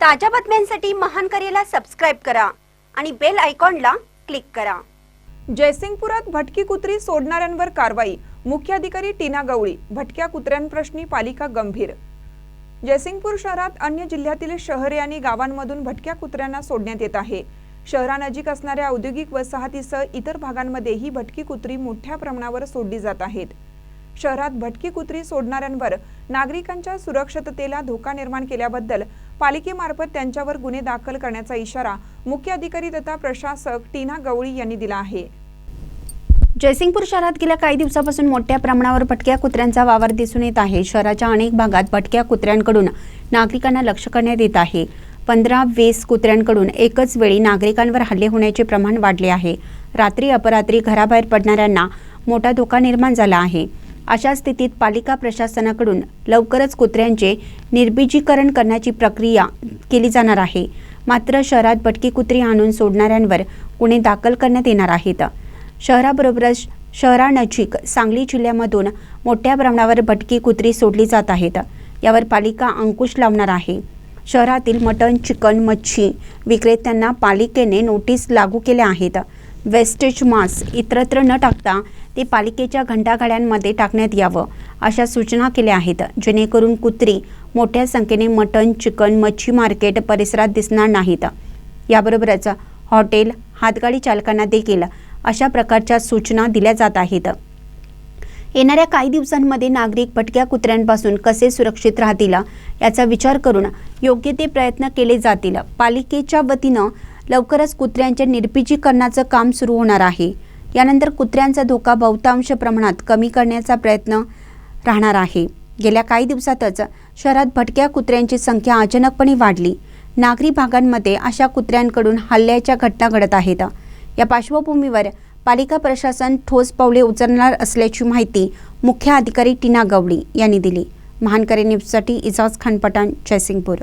ताज्या बातम्यांसाठी महान करेला सबस्क्राईब करा आणि बेल आयकॉनला क्लिक करा. जयसिंगपुरात भटकी कुत्री सोडणाऱ्यांवर कारवाई. मुख्याधिकारी टीना गवळी भटक्या कुत्र्यांप्रश्नी पालिका गंभीर. जयसिंगपूर शहरात अन्य जिल्ह्यातील शहरे आणि गावांमधून भटक्या कुत्र्यांना सोडण्यात येत आहे. शहरानजीक असणाऱ्या औद्योगिक वसाहतीसह इतर भागांमध्येही भटकी कुत्री मोठ्या प्रमाणावर सोडली जात आहेत. शहरात भटकी कुत्री सोडणाऱ्यांवर नागरिकांच्या सुरक्षिततेला धोका निर्माण केल्याबद्दल पालिकेमार्फत त्यांच्यावर गुन्हे दाखल करण्याचा इशारा मुख्य अधिकारी तथा प्रशासक टीना गवळी यांनी दिला आहे. जयसिंगपूर शहरात गेल्या काही दिवसापासून मोठ्या प्रमाणावर भटक्या कुत्र्यांचा वावर दिसून येत आहे. शहराच्या अनेक भागात भटक्या कुत्र्यांकडून नागरिकांना लक्ष करण्यात येत आहे. पंधरा वीस कुत्र्यांकडून एकच वेळी नागरिकांवर हल्ले होण्याचे प्रमाण वाढले आहे. रात्री अपरात्री घराबाहेर पडणाऱ्यांना मोठा धोका निर्माण झाला आहे. अशा स्थितीत पालिका प्रशासनाकडून लवकरच कुत्र्यांचे निर्बीजीकरण करण्याची प्रक्रिया केली जाणार आहे. मात्र शहरात भटकी कुत्री आणून सोडणाऱ्यांवर गुन्हे दाखल करण्यात येणार आहेत. शहराबरोबरच शहरानजीक सांगली जिल्ह्यामधून मोठ्या प्रमाणावर भटकी कुत्री सोडली जात आहेत. यावर पालिका अंकुश लावणार आहे. शहरातील मटण चिकन मच्छी विक्रेत्यांना पालिकेने नोटीस लागू केल्या आहेत. वेस्टेज मास इतरत्र न टाकता ते पालिकेच्या घंटागाड्यांमध्ये टाकण्यात यावं अशा सूचना केल्या आहेत. जेणेकरून कुत्री मोठ्या संख्येने मटण चिकन मच्छी मार्केट परिसरात दिसणार नाहीत. याबरोबरच हॉटेल हातगाडी चालकांना देखील अशा प्रकारच्या सूचना दिल्या जात आहेत. येणाऱ्या काही दिवसांमध्ये नागरिक भटक्या कुत्र्यांपासून कसे सुरक्षित राहतील याचा विचार करून योग्य ते प्रयत्न केले जातील. पालिकेच्या वतीनं लवकरच कुत्र्यांच्या निर्पिजीकरणाचं काम सुरू होणार आहे. यानंतर कुत्र्यांचा धोका बहुतांश प्रमाणात कमी करण्याचा प्रयत्न राहणार आहे. गेल्या काही दिवसातच शहरात भटक्या कुत्र्यांची संख्या अचानकपणे वाढली. नागरी भागांमध्ये अशा कुत्र्यांकडून हल्ल्याच्या घटना घडत आहेत. या पार्श्वभूमीवर पालिका प्रशासन ठोस पावले उचलणार असल्याची माहिती मुख्य अधिकारी टीना गवळी यांनी दिली. महानकरे न्यूजसाठी इजाज खान पठाण जयसिंगपूर.